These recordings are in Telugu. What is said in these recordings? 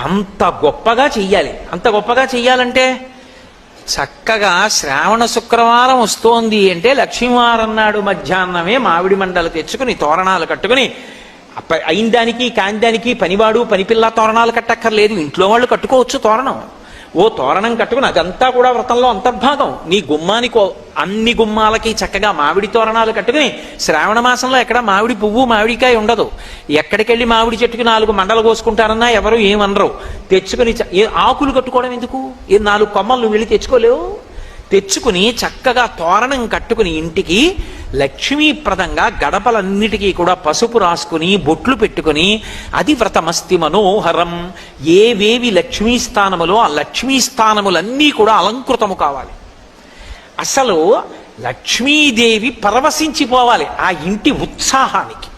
అంత గొప్పగా చెయ్యాలి. అంత గొప్పగా చెయ్యాలంటే చక్కగా శ్రావణ శుక్రవారం వస్తోంది అంటే లక్ష్మీవారం నాడు మధ్యాహ్నమే మామిడి మండలు తెచ్చుకుని తోరణాలు కట్టుకుని అయిన దానికి కాందానికి పనివాడు పనిపిల్ల తోరణాలు కట్టక్కర్లేదు. ఇంట్లో వాళ్ళు కట్టుకోవచ్చు తోరణం. ఓ తోరణం కట్టుకుని అదంతా కూడా వ్రతంలో అంతర్భాగం. నీ గుమ్మానికి అన్ని గుమ్మాలకి చక్కగా మామిడి తోరణాలు కట్టుకుని శ్రావణ మాసంలో ఎక్కడ మామిడి పువ్వు మామిడికాయ ఉండదు. ఎక్కడికెళ్ళి మామిడి చెట్టుకి నాలుగు మండలు కోసుకుంటారన్నా ఎవరు ఏమనరు. తెచ్చుకుని ఏ ఆకులు కట్టుకోవడం ఎందుకు? ఏ నాలుగు కొమ్మలు నువ్వు వెళ్ళి తెచ్చుకోలేవు? తెచ్చుకుని చక్కగా తోరణం కట్టుకుని ఇంటికి లక్ష్మీప్రదంగా గడపలన్నిటికీ కూడా పసుపు రాసుకుని బొట్లు పెట్టుకుని అది వ్రతమస్తి మనోహరం. ఏవేవి లక్ష్మీ స్థానములో ఆ లక్ష్మీ స్థానములన్నీ కూడా అలంకృతము కావాలి. అసలు లక్ష్మీదేవి పరవశించిపోవాలి ఆ ఇంటి ఉత్సాహానికి.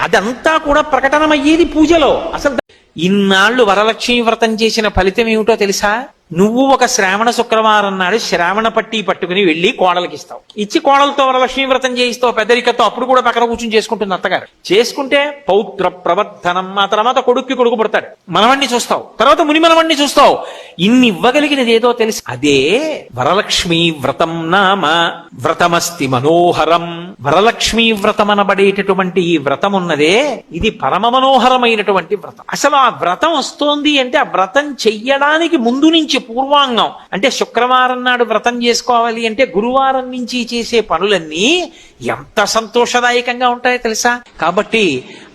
అదంతా కూడా ప్రకటనమయ్యేది పూజలో. అసలు ఇన్నాళ్ళు వరలక్ష్మీ వ్రతం చేసిన ఫలితం ఏమిటో తెలుసా? నువ్వు ఒక శ్రావణ శుక్రవారం నాడు శ్రావణ పట్టి పట్టుకుని వెళ్ళి కోడలకి ఇస్తావు. ఇచ్చి కోడలతో వరలక్ష్మీ వ్రతం చేయిస్తావు పెద్దరికతో అప్పుడు కూడా పక్కన కూర్చుని చేసుకుంటుంది అత్తగారు. చేసుకుంటే పౌత్ర ప్రవర్తనం ఆ తర్వాత కొడుక్కి కొడుకు పుడతాడు. మనవణ్ణి చూస్తావు. తర్వాత ముని మనవణ్ణి చూస్తావు. ఇన్ని ఇవ్వగలిగినది ఏదో తెలుసు. అదే వరలక్ష్మీ వ్రతం నామ వ్రతమస్తి మనోహరం. వరలక్ష్మీ వ్రతం అనబడేటటువంటి ఈ వ్రతం ఉన్నదే ఇది పరమ మనోహరమైనటువంటి వ్రతం. అసలు ఆ వ్రతం వస్తోంది అంటే ఆ వ్రతం చెయ్యడానికి ముందు నుంచి పూర్వాంగం. అంటే శుక్రవారం నాడు వ్రతం చేసుకోవాలి అంటే గురువారం నుంచి చేసే పనులన్నీ ఎంత సంతోషదాయకంగా ఉంటాయో తెలుసా? కాబట్టి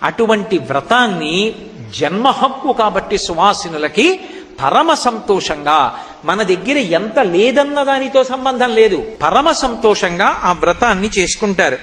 అటువంటి వ్రతాన్ని జన్మ హక్కు కాబట్టి సువాసినులకి పరమ సంతోషంగా మన దగ్గర ఎంత లేదన్న దానితో సంబంధం లేదు. పరమ సంతోషంగా ఆ వ్రతాన్ని చేసుకుంటారు.